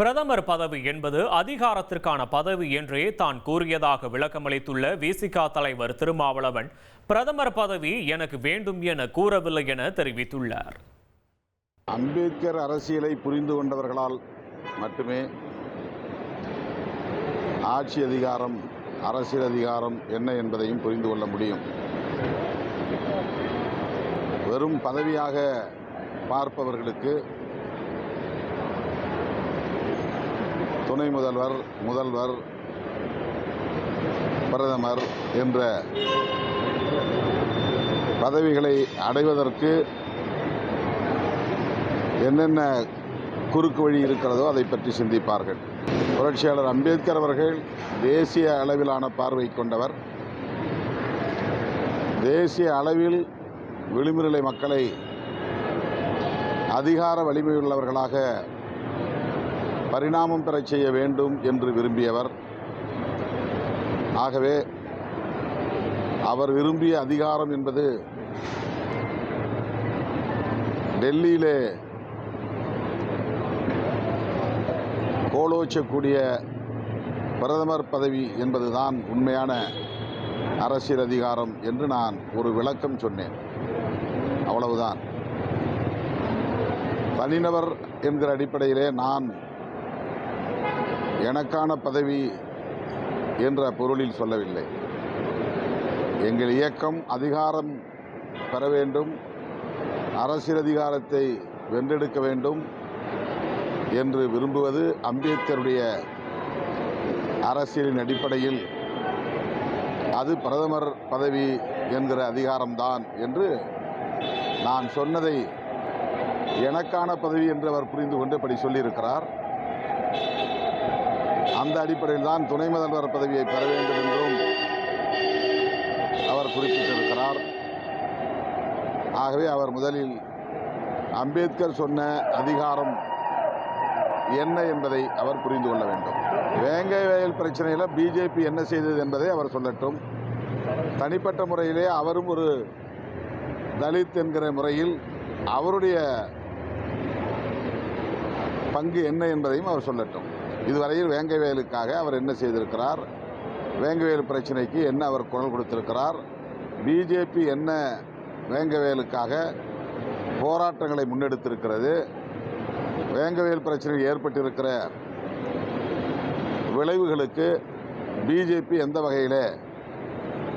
பிரதமர் பதவி என்பது அதிகாரத்திற்கான பதவி என்றே தான் கூறியதாக விளக்கமளித்துள்ள விசிகா தலைவர் திருமாவளவன் பிரதமர் பதவி எனக்கு வேண்டும் என கூறவில்லை என தெரிவித்துள்ளார். அம்பேத்கர் அரசியலை புரிந்து கொண்டவர்களால் மட்டுமே ஆட்சி அதிகாரம் அரசியல் அதிகாரம் என்ன என்பதையும் புரிந்து கொள்ள முடியும். வெறும் பதவியாக பார்ப்பவர்களுக்கு துணை முதல்வர் முதல்வர் பிரதமர் என்ற பதவிகளை அடைவதற்கு என்னென்ன குறுக்கு வழி இருக்கிறதோ அதை பற்றி சிந்திப்பார்கள். புரட்சியாளர் அம்பேத்கர் அவர்கள் தேசிய அளவிலான பார்வை கொண்டவர். தேசிய அளவில் விளிம்புநிலை மக்களை அதிகார வலிமையுள்ளவர்களாக பரிணாமம் பெறச் செய்ய வேண்டும் என்று விரும்பியவர். ஆகவே அவர் விரும்பிய அதிகாரம் என்பது டெல்லியிலே கோலோச்சக்கூடிய பிரதமர் பதவி என்பதுதான் உண்மையான அரசியல் அதிகாரம் என்று நான் ஒரு விளக்கம் சொன்னேன். அவ்வளவுதான். தனிநபர் என்கிற அடிப்படையிலே நான் எனக்கான பதவி என்ற பொருளில் சொல்லவில்லை. எங்கள் இயக்கம் அதிகாரம் பெற வேண்டும் அரசியல் அதிகாரத்தை வென்றெடுக்க வேண்டும் என்று விரும்புவது அம்பேத்கருடைய அரசியலின் அடிப்படையில் அது பிரதமர் பதவி என்கிற அதிகாரம்தான் என்று நான் சொன்னதை எனக்கான பதவி என்று அவர் புரிந்து கொண்டு இப்படி சொல்லியிருக்கிறார். அந்த அடிப்படையில் தான் துணை முதல்வர் பதவியை பெற வேண்டும் என்றும் அவர் குறிப்பிட்டிருக்கிறார். ஆகவே அவர் முதலில் அம்பேத்கர் சொன்ன அதிகாரம் என்ன என்பதை அவர் புரிந்து கொள்ள வேண்டும். வேங்கை வயல் பிரச்சனையில் பிஜேபி என்ன செய்தது என்பதை அவர் சொல்லட்டும். தனிப்பட்ட முறையிலே அவரும் ஒரு தலித் என்கிற முறையில் அவருடைய பங்கு என்ன என்பதையும் அவர் சொல்லட்டும். இதுவரையில் வேங்கவேலுக்காக அவர் என்ன செய்திருக்கிறார்? வேங்கவேலு பிரச்சனைக்கு என்ன அவர் குரல் கொடுத்திருக்கிறார்? பிஜேபி என்ன வேங்கவேலுக்காக போராட்டங்களை முன்னெடுத்திருக்கிறது? வேங்கவேல் பிரச்சனையில் ஏற்பட்டிருக்கிற விளைவுகளுக்கு பிஜேபி எந்த வகையில்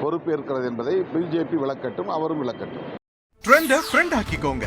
பொறுப்பேற்கிறது என்பதை பிஜேபி விளக்கட்டும் அவரும் விளக்கட்டும். Friend friend ஆக்கிக்கோங்க